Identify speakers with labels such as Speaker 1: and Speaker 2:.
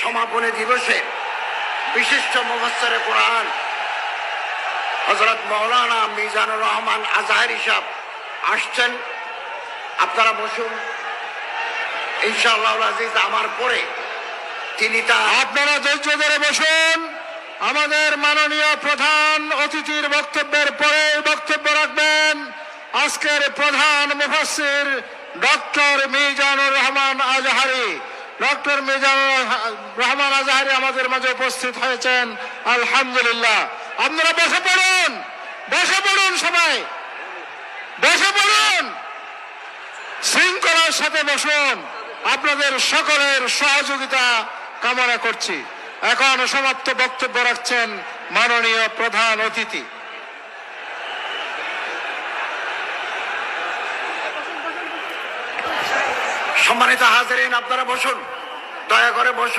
Speaker 1: সমাপনী দিবসে বিশিষ্ট মুফসরে কোরআন হজরত মৌলানা মিজানুর রহমান আজহারি সাহেব আসছেন। আপনারা বসুন। ইনশাআল্লাহ আজিজ আমার পরে তিনি তার
Speaker 2: আপনারা ধৈর্য ধরে বসুন। আমাদের মাননীয় প্রধান অতিথির বক্তব্যের পরে বক্তব্য রাখবেন আজকের প্রধান মুফাসসির ডক্টর মিজানুর রহমান আজহারি। ডক্টর মিজানুর রহমান আজহারি আমাদের মাঝে উপস্থিত হয়েছেন। আলহামদুলিল্লাহ। আপনারা বসে পড়ুন। বসে পড়ুন সবাই। বসে পড়ুন। শৃঙ্খলার সাথে বসুন। আপনাদের সকলের সহযোগিতা কামনা করছি। এখন সমাপ্ত বক্তব্য রাখছেন মাননীয় প্রধান অতিথি।
Speaker 1: সম্মানিত হাজারিন, আপনারা বসুন। দয়া করে বসুন।